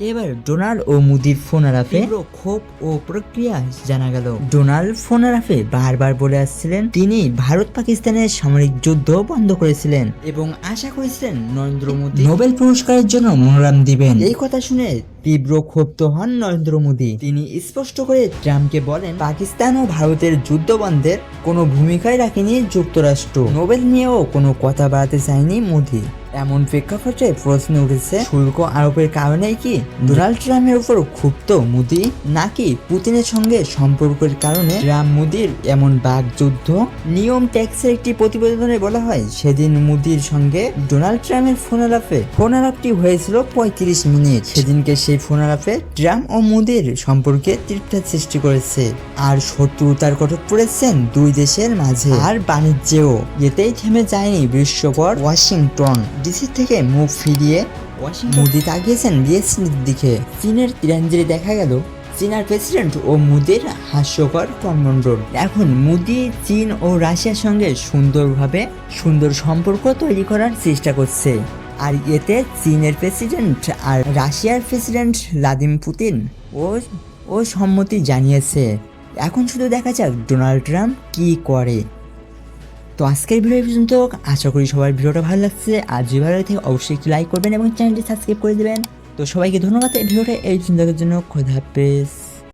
এবার ডোনাল্ড ও মুদির ফোন আলাপে ক্ষোভ ও প্রক্রিয়া জানা গেল। ডোনাল্ড ফোন আলাপে বারবার বলে আসছিলেন তিনি ভারত পাকিস্তানের সামরিক যুদ্ধ বন্ধ করেছিলেন। এবং আশা করেছিলেন নরেন্দ্র মোদী নোবেল পুরস্কারের জন্য মনোরাম দিবেন। এই কথা শুনে তীব্র ক্ষুব্ধ হন নরেন্দ্র মোদী। তিনি স্পষ্ট করে ট্রাম্পকে বলেন পাকিস্তান ও ভারতের যুদ্ধ বন্ধের কোনো ভূমিকায় রাখেনি যুক্তরাষ্ট্র। নোবেল নিয়েও কোনো কথা বাড়াতে চায়নি মোদী। এমন প্রেক্ষাপটে প্রশ্ন উঠেছে, শুল্ক আরোপের কারণে কি ডোনাল্ড ট্রাম্পের উপর ক্ষুব্ধ মোদী, নাকি পুতিনের সঙ্গে সম্পর্কের কারণে ট্রাম্প মোদীর এমন বাগযুদ্ধ নিয়ম ট্যাক্সের একটি প্রতিবেদনে বলা হয়, সেদিন মোদীর সঙ্গে ডোনাল্ড ট্রাম্পের ফোন আলাপে ফোন আলাপটি হয়েছিল পঁয়ত্রিশ মিনিট। সেদিনকে সেই ফোন আলাপে ট্রাম্প ও মোদীর সম্পর্কে তৃপ্তার সৃষ্টি করেছে, আর শত্রুতার কঠোর পড়েছেন দুই দেশের মাঝে। আর বাণিজ্যেও, এতেই থেমে যায়নি বিশ্বকর ওয়াশিংটন। ডিসি থেকে মুখ ফিরিয়ে মোদি তাকিয়েছেন বিএসসির দিকে। চীনের তিরাঞ্জলি দেখা গেল। চীনার প্রেসিডেন্ট ও মুদির হাস্যকর কর্মণ্ডল এখন মুদি চীন ও রাশিয়ার সঙ্গে সুন্দরভাবে সুন্দর সম্পর্ক তৈরি করার চেষ্টা করছে। আর এতে চীনের প্রেসিডেন্ট আর রাশিয়ার প্রেসিডেন্ট ভ্লাদিমির পুতিন ও ও সম্মতি জানিয়েছে। এখন শুধু দেখা যাক ডোনাল্ড ট্রাম্প কি করে। তো আজকের ভিডিও পর্যন্ত আশা করি সবার ভিডিওটা ভালো লাগছে। আর যদি ভালো লাগে, অবশ্যই একটি লাইক করবেন এবং চ্যানেলটি সাবস্ক্রাইব করে দেবেন। তো সবাইকে ধন্যবাদ। এই ভিডিওটা এই জন্য। খোদা হাফেজ।